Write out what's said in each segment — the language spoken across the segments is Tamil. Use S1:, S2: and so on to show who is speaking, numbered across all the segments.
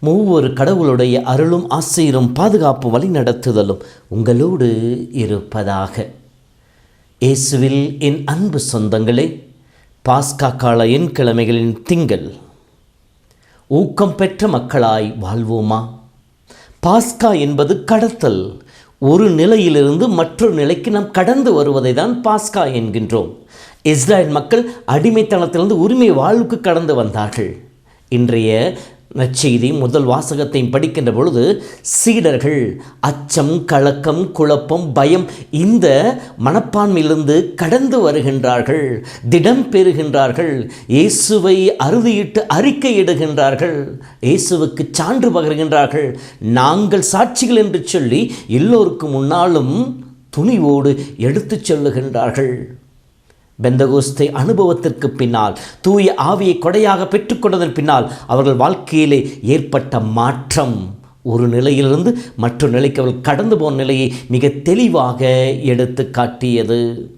S1: ஒவ்வொரு கடவுளுடைய அருளும் ஆசிரியரும் பாதுகாப்பு வழிநடத்துதலும் உங்களோடு இருப்பதாக. இயேசுவில் என் அன்பு சொந்தங்களே பாஸ்கா கால என் கிழமைகளின் திங்கள் ஊக்கம் பெற்ற மக்களாய் வாழ்வோமா? பாஸ்கா என்பது கடத்தல். ஒரு நிலையிலிருந்து மற்றொரு நிலைக்கு நாம் கடந்து வருவதை தான் பாஸ்கா என்கின்றோம். இஸ்ரேல் மக்கள் அடிமைத்தனத்திலிருந்து உரிமை வாழ்வுக்கு கடந்து வந்தார்கள். இன்றைய நற்செய்தி முதல் வாசகத்தையும் படிக்கின்ற பொழுது சீடர்கள் அச்சம் கலக்கம் குழப்பம் பயம் இந்த மனப்பான்மையிலிருந்து கடந்து வருகின்றார்கள் திடம் பெறுகின்றார்கள் இயேசுவை அறுதியிட்டு அறிக்கையிடுகின்றார்கள் இயேசுவுக்கு சான்று பகர்கின்றார்கள். நாங்கள் சாட்சிகள் என்று சொல்லி எல்லோருக்கும் முன்னாலும் துணிவோடு எடுத்துச் சொல்லுகின்றார்கள். பெந்தகோஸ்தை அனுபவத்திற்கு பின்னால் தூய ஆவியை கொடையாக பெற்றுக்கொண்டதன் பின்னால் அவர்கள் வாழ்க்கையிலே ஏற்பட்ட மாற்றம். ஒரு நிலையிலிருந்து மற்றொரு நிலைக்கு அவர்கள் கடந்து போன நிலையை மிக தெளிவாக எடுத்து காட்டியது.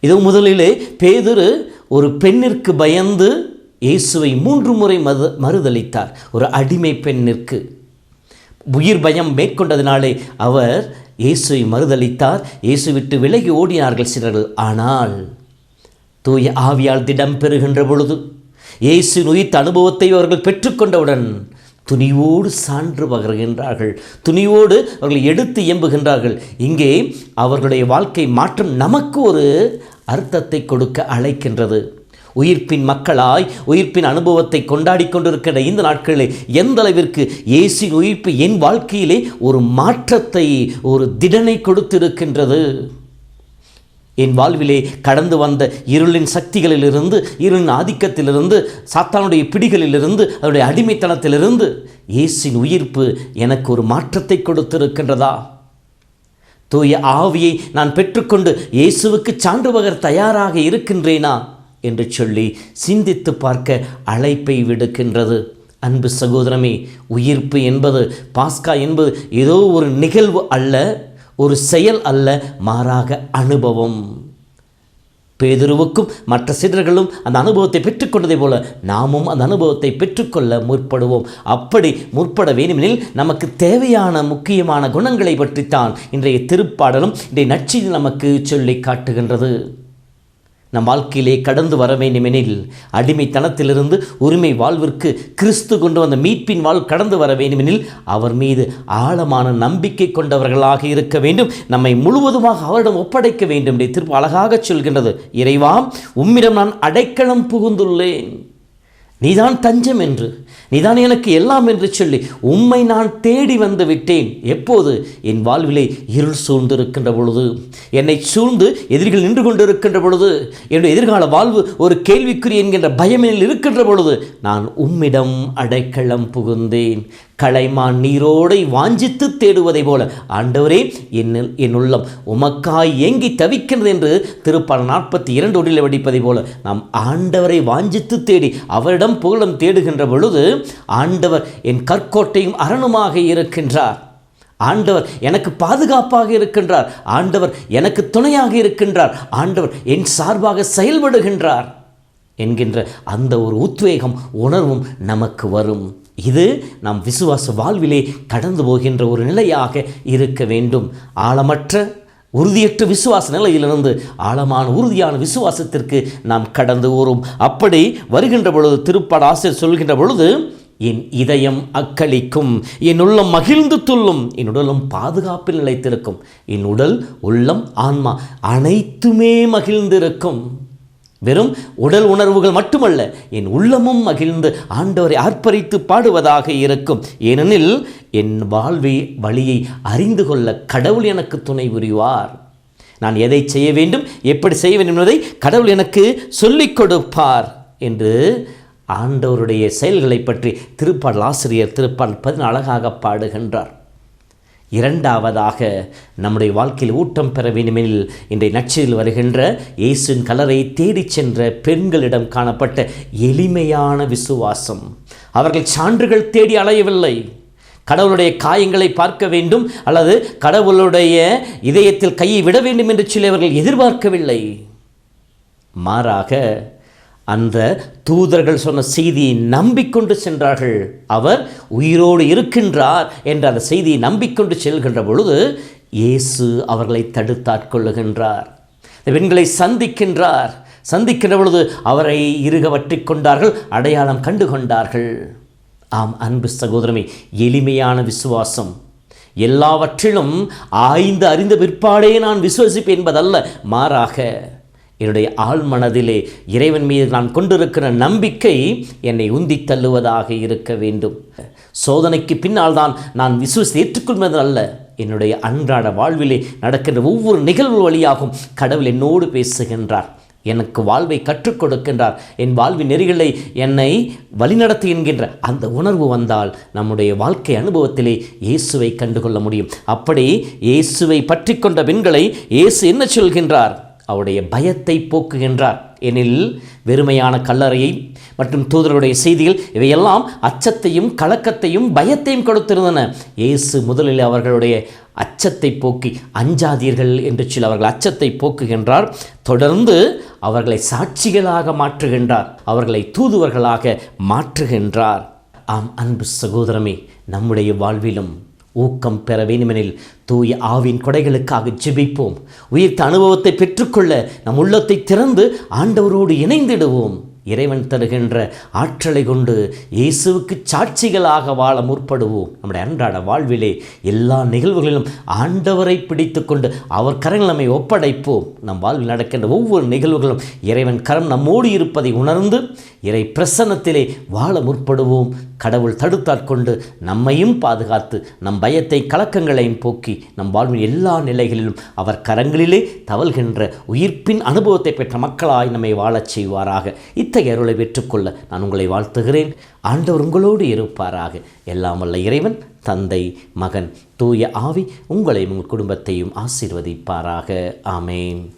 S1: இது முதலிலே பேதுரு ஒரு பெண்ணிற்கு பயந்து இயேசுவை மூன்று முறை மறு மறுதளித்தார் ஒரு அடிமை பெண்ணிற்கு. உயிர் பயம் மேற்கொண்டதினாலே அவர் இயேசுவை மறுதளித்தார். இயேசு விட்டு விலகி ஓடினார்கள் சிலர்கள். ஆனால் தூய ஆவியால் திடம் பெறுகின்ற பொழுது இயேசு நுயித்த அனுபவத்தை அவர்கள் பெற்றுக்கொண்டவுடன் துணிவோடு சான்று பகர்கின்றார்கள். துணிவோடு அவர்கள் எடுத்து இயம்புகின்றார்கள் இங்கே அவர்களுடைய வாழ்க்கை மாற்றம் நமக்கு ஒரு அர்த்தத்தை கொடுக்க அழைக்கின்றது. உயிர்ப்பின் மக்களாய் உயிர்ப்பின் அனுபவத்தை கொண்டாடி கொண்டிருக்கிற இந்த நாட்களிலே எந்த அளவிற்கு இயேசின் உயிர்ப்பு என் வாழ்க்கையிலே ஒரு மாற்றத்தை ஒரு திடனை கொடுத்திருக்கின்றது. என் வாழ்விலே கடந்து வந்த இருளின் சக்திகளிலிருந்து இருளின் ஆதிக்கத்திலிருந்து சாத்தானுடைய பிடிகளிலிருந்து அதனுடைய அடிமைத்தனத்திலிருந்து இயேசின் உயிர்ப்பு எனக்கு ஒரு மாற்றத்தை கொடுத்திருக்கின்றதா? தூய ஆவியை நான் பெற்றுக்கொண்டு இயேசுவுக்கு சான்று பகர் தயாராக இருக்கின்றேனா? என்று சொல்லி சிந்தித்து பார்க்க அழைப்பை விடுக்கின்றது. அன்பு சகோதரமே உயிர்ப்பு என்பது பாஸ்கா என்பது ஏதோ ஒரு நிகழ்வு அல்ல ஒரு செயல் அல்ல மாறாக அனுபவம். பேதுருவுக்கும் மற்ற சிறர்களும் அந்த அனுபவத்தை பெற்றுக்கொண்டதை போல நாமும் அந்த அனுபவத்தை பெற்றுக்கொள்ள முற்படுவோம். அப்படி முற்பட வேண்டுமெனில் நமக்கு தேவையான முக்கியமான குணங்களை பற்றித்தான் இன்றைய திருப்பாடலும் இன்றைய நற்செய்தி நமக்கு சொல்லி காட்டுகின்றது. நம் வாழ்க்கையிலே கடந்து வர வேண்டுமெனில் அடிமைத்தனத்திலிருந்து உரிமை வாழ்விற்கு கிறிஸ்து கொண்டு வந்த மீட்பின் வாழ் கடந்து வர வேண்டுமெனில் அவர் மீது ஆழமான நம்பிக்கை கொண்டவர்களாக இருக்க வேண்டும். நம்மை முழுவதுமாக அவரிடம் ஒப்படைக்க வேண்டும். என்று திரும்ப அழகாக சொல்கின்றது. இறைவாம் உம்மிடம் நான் அடைக்கலம் புகுந்துள்ளேன். நீதான் தஞ்சம் என்று நீதான் எனக்கு எல்லாம் என்று சொல்லி உம்மை நான் தேடி வந்து விட்டேன். எப்போது? என் வாழ்விலே இருள் சூழ்ந்திருக்கின்ற பொழுது. என்னை சூழ்ந்து எதிரிகள் நின்று கொண்டிருக்கின்ற பொழுது. என்னுடைய எதிர்கால வாழ்வு ஒரு கேள்விக்குறி என்கின்ற பயமில் இருக்கின்ற பொழுது நான் உம்மிடம் அடைக்கலம் புகுந்தேன். களைமான் நீரோடை வாஞ்சித்து தேடுவதை போல. ஆண்டவரே என்னில் என் உள்ளம் உமக்காய் ஏங்கி தவிக்கிறது என்று திருப்பாளர் நாற்பத்தி இரண்டு ஒன்றில் வடிப்பதை போல. நாம் ஆண்டவரை வாஞ்சித்து தேடி அவரிடம் புகழும் தேடுகின்ற பொழுது ஆண்டவர் என் கற்கோட்டையும் அரணுமாக இருக்கின்றார். ஆண்டவர் எனக்கு பாதுகாப்பாக இருக்கின்றார். ஆண்டவர் எனக்கு துணையாக இருக்கின்றார். ஆண்டவர் என் சார்பாக செயல்படுகின்றார் என்கின்ற அந்த ஒரு உத்வேகம் உணர்வும் நமக்கு வரும். இது நம் விசுவாச வாழ்விலே கடந்து போகின்ற ஒரு நிலையாக இருக்க வேண்டும். ஆழமற்ற உறுதியற்ற விசுவாச நிலையிலிருந்து ஆழமான உறுதியான விசுவாசத்திற்கு நாம் கடந்து வரும் அப்படி வருகின்ற பொழுது திருப்பாட ஆசிரியர் சொல்கின்ற பொழுது என் இதயம் அக்களிக்கும் என் உள்ளம் மகிழ்ந்து துள்ளும் என் உடலும் பாதுகாப்பில் நிலைத்திருக்கும் என் உடல் உள்ளம் ஆன்மா அனைத்துமே மகிழ்ந்திருக்கும். வெறும் உடல் உணர்வுகள் மட்டுமல்ல என் உள்ளமும் மகிழ்ந்து ஆண்டவரை ஆர்ப்பரித்து பாடுவதாக இருக்கும். ஏனெனில் என் வாழ்வை வழியை அறிந்து கொள்ள கடவுள் எனக்கு துணை புரிவார். நான் எதை செய்ய வேண்டும் எப்படி செய்ய வேண்டும் என்பதை கடவுள் எனக்கு சொல்லிக் கொடுப்பார் என்று ஆண்டவருடைய செயல்களை பற்றி திருப்பாடல் ஆசிரியர் திருப்பாடல் பதின பாடுகின்றார். இரண்டாவதாக நம்முடைய வாழ்க்கையில் ஊட்டம் பெற வேண்டுமெனில் இன்றைய நச்சில் வருகின்ற இயேசுவின் கலரை தேடிச் சென்ற பெண்களிடம் காணப்பட்ட எளிமையான விசுவாசம். அவர்கள் சான்றுகள் தேடி அலையவில்லை. கடவுளுடைய காயங்களை பார்க்க வேண்டும் அல்லது கடவுளுடைய இதயத்தில் கையை விட வேண்டும் என்று சொல்லி அவர்கள் எதிர்பார்க்கவில்லை. மாறாக அந்த தூதர்கள் சொன்ன செய்தியை நம்பிக்கொண்டு சென்றார்கள். அவர் உயிரோடு இருக்கின்றார் என்ற அந்த செய்தியை நம்பிக்கொண்டு செல்கின்ற பொழுது இயேசு அவர்களை தடுத்தாட்கொள்ளுகின்றார் இந்த பெண்களை சந்திக்கின்றார். சந்திக்கின்ற பொழுது அவரை இருக வற்றி கொண்டார்கள் அடையாளம் கண்டு கொண்டார்கள். ஆம் அன்பு சகோதரமே எளிமையான விசுவாசம். எல்லாவற்றிலும் ஆய்ந்து அறிந்த பிற்பாடே நான் விசுவசிப்பேன் என்பதல்ல மாறாக என்னுடைய ஆழ்மனதிலே இறைவன் மீது நான் கொண்டிருக்கிற நம்பிக்கை என்னை உந்தி தள்ளுவதாக இருக்க வேண்டும். சோதனைக்கு பின்னால் தான் நான் விசுவசி ஏற்றுக்கொள்வது அல்ல. என்னுடைய அன்றாட வாழ்விலே நடக்கின்ற ஒவ்வொரு நிகழ்வு வழியாகவும் கடவுள் என்னோடு பேசுகின்றார். எனக்கு வாழ்வை கற்றுக் கொடுக்கின்றார். என் வாழ்வின் நெறிகளை என்னை வழிநடத்து என்கின்ற அந்த உணர்வு வந்தால் நம்முடைய வாழ்க்கை அனுபவத்திலே இயேசுவை கண்டுகொள்ள முடியும். அப்படி இயேசுவை பற்றி கொண்ட பெண்களை இயேசு என்ன சொல்கின்றார்? அவருடைய பயத்தை போக்குகின்றார். எனில் வெறுமையான கல்லறையை மற்றும் தூதருடைய செய்திகள் இவையெல்லாம் அச்சத்தையும் கலக்கத்தையும் பயத்தையும் கொடுத்திருந்தன. இயேசு முதலில் அவர்களுடைய அச்சத்தை போக்கி அஞ்சாதீர்கள் என்று சொல்லி அவர்கள் அச்சத்தை போக்குகின்றார். தொடர்ந்து அவர்களை சாட்சிகளாக மாற்றுகின்றார். அவர்களை தூதுவர்களாக மாற்றுகின்றார். ஆம் அன்பு சகோதரமே நம்முடைய வாழ்விலும் ஊக்கம் பெற வேண்டுமெனில் தூய ஆவின் கொடைகளுக்காக ஜெபிப்போம். உயிர்த்த அனுபவத்தை பெற்றுக்கொள்ள நம் உள்ளத்தை திறந்து ஆண்டவரோடு இணைந்திடுவோம். இறைவன் தருகின்ற ஆற்றலை கொண்டு இயேசுவுக்கு சாட்சிகளாக வாழ முற்படுவோம். நம்முடைய அன்றாட வாழ்விலே எல்லா நிகழ்வுகளிலும் ஆண்டவரை பிடித்து கொண்டு அவர் கரங்கள் நம்மை ஒப்படைப்போம். நம் வாழ்வில் நடக்கின்ற ஒவ்வொரு நிகழ்வுகளும் இறைவன் கரம் நம்மோடு இருப்பதை உணர்ந்து இறை பிரசன்னத்திலே வாழ முற்படுவோம். கடவுள் தடுத்தாற்கொண்டு நம்மையும் பாதுகாத்து நம் பயத்தை கலக்கங்களையும் போக்கி நம் வாழ்வின் எல்லா நிலைகளிலும் அவர் கரங்களிலே தவழ்கின்ற உயிர்ப்பின் அனுபவத்தை பெற்ற மக்களாய் நம்மை வாழச் செய்வாராக. இத்தகைய அருளை பெற்றுக்கொள்ள நான் உங்களை வாழ்த்துகிறேன். ஆண்டவர் உங்களோடு இருப்பாராக. எல்லாம் வல்ல இறைவன் தந்தை மகன் தூய ஆவி உங்களையும் உங்கள் குடும்பத்தையும் ஆசீர்வதிப்பாராக. ஆமேன்.